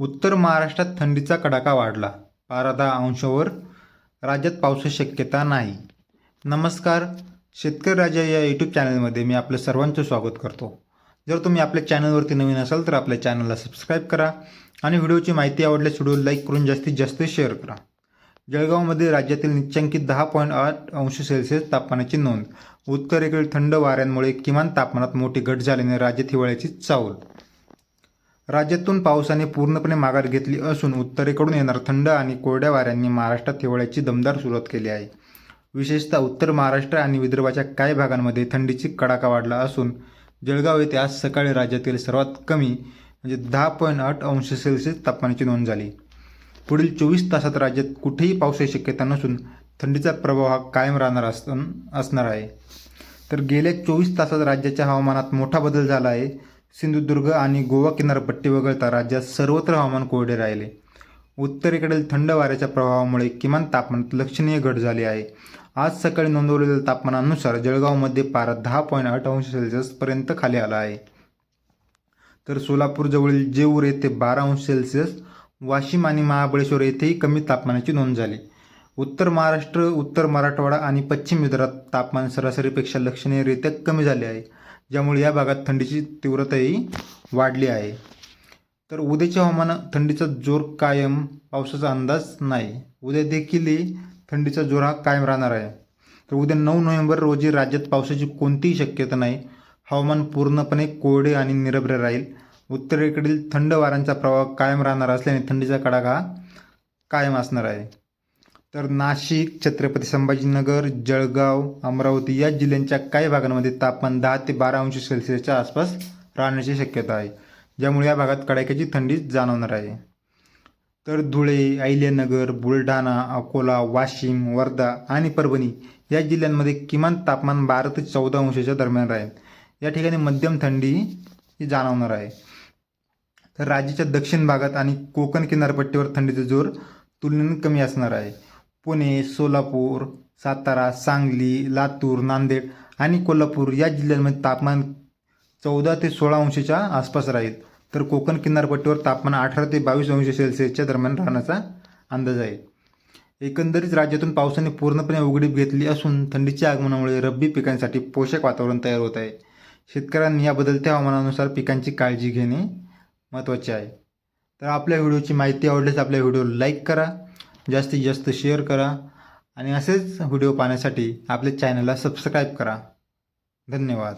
उत्तर महाराष्ट्रात थंडीचा कडाका वाढला. बारा दहा अंशावर राज्यात पावसाची शक्यता नाही. नमस्कार शेतकरी राजा या यूट्यूब चॅनलमध्ये मी आपलं सर्वांचं स्वागत करतो. जर तुम्ही आपल्या चॅनलवरती नवीन असाल तर आपल्या चॅनलला सबस्क्राईब करा आणि व्हिडिओची माहिती आवडल्यास व्हिडिओ लाईक करून जास्तीत जास्त शेअर करा. जळगावमध्ये राज्यातील निच्चांकित दहा पॉईंट आठ अंश सेल्सिअस तापमानाची नोंद. उत्तरेकडील थंड वाऱ्यांमुळे किमान तापमानात मोठी घट झाल्याने राज्यात हिवाळ्याची चावल राज्यातून पावसाने पूर्णपणे माघार घेतली असून उत्तरेकडून येणार थंड आणि कोरड्या वाऱ्यांनी महाराष्ट्रात हिवाळ्याची दमदार सुरुवात केली आहे. विशेषतः उत्तर महाराष्ट्र आणि विदर्भाच्या काही भागांमध्ये थंडीची कडाका वाढला असून जळगाव येथे आज सकाळी राज्यातील सर्वात कमी म्हणजे दहा पॉईंट आठ अंश सेल्सिअस तापमानाची नोंद झाली. पुढील चोवीस तासात राज्यात कुठेही पावसाची शक्यता नसून थंडीचा प्रभाव हा कायम राहणार अस असणार आहे. तर गेल्या चोवीस तासात राज्याच्या हवामानात मोठा बदल झाला आहे. सिंधुदुर्ग आणि गोवा किनारपट्टी वगळता राज्यात सर्वत्र हवामान कोरडे राहिले. उत्तरेकडील थंड वाऱ्याच्या प्रभावामुळे किमान तापमानात लक्षणीय घट झाली आहे. आज सकाळी नोंदवलेल्या तापमानानुसार जळगावमध्ये पारा दहा पॉईंट आठ अंश सेल्सिअसपर्यंत खाली आला आहे. तर सोलापूरजवळील जेऊर येथे बारा अंश सेल्सिअस वाशिम आणि महाबळेश्वर येथेही कमी तापमानाची नोंद झाली. उत्तर महाराष्ट्र उत्तर मराठवाडा आणि पश्चिम विदर्भात तापमान सरासरीपेक्षा लक्षणीयरित्या कमी झाले आहे. ज्यामुळे या भागात थंडीची तीव्रताही वाढली आहे. तर उद्याचे हवामान थंडीचा जोर कायम पावसाचा अंदाज नाही. उद्या देखील थंडीचा जोर हा कायम राहणार आहे. तर उद्या नऊ नोव्हेंबर रोजी राज्यात पावसाची कोणतीही शक्यता नाही. हवामान पूर्णपणे कोरडे आणि निरभ्र राहील. उत्तरेकडील थंड वाऱ्यांचा प्रभाव कायम राहणार असल्याने थंडीचा कडाका हा कायम असणार आहे. तर नाशिक छत्रपती संभाजीनगर जळगाव अमरावती या जिल्ह्यांच्या काही भागांमध्ये तापमान दहा ते बारा अंश सेल्सिअसच्या आसपास राहण्याची शक्यता आहे ज्यामुळे या भागात कडाक्याची थंडी जाणवणार आहे. तर धुळे अहिल्यानगर बुलढाणा अकोला वाशिम वर्धा आणि परभणी या जिल्ह्यांमध्ये किमान तापमान बारा ते चौदा अंशाच्या दरम्यान राहील. या ठिकाणी मध्यम थंडी ही जाणवणार आहे. तर राज्याच्या दक्षिण भागात आणि कोकण किनारपट्टीवर थंडीचा जोर तुलनेने कमी असणार आहे. पुणे सोलापूर सातारा सांगली लातूर नांदेड आणि कोल्हापूर या जिल्ह्यांमध्ये तापमान चौदा ते सोळा अंशाच्या आसपास राहील. तर कोकण किनारपट्टीवर तापमान अठरा ते बावीस अंश सेल्सिअसच्या दरम्यान राहण्याचा अंदाज आहे. एकंदरीत राज्यातून पावसाने पूर्णपणे उघडीप घेतली असून थंडीच्या आगमनामुळे रब्बी पिकांसाठी पोषक वातावरण तयार होत आहे. शेतकऱ्यांनी या बदलत्या हवामानानुसार पिकांची काळजी घेणे महत्त्वाचे आहे. तर आपल्या व्हिडिओची माहिती आवडल्यास आपल्या व्हिडिओ लाईक करा जास्तीत जास्त शेअर करा आणि असेच व्हिडिओ पाहण्यासाठी आपल्या चॅनलला सबस्क्राईब करा. धन्यवाद.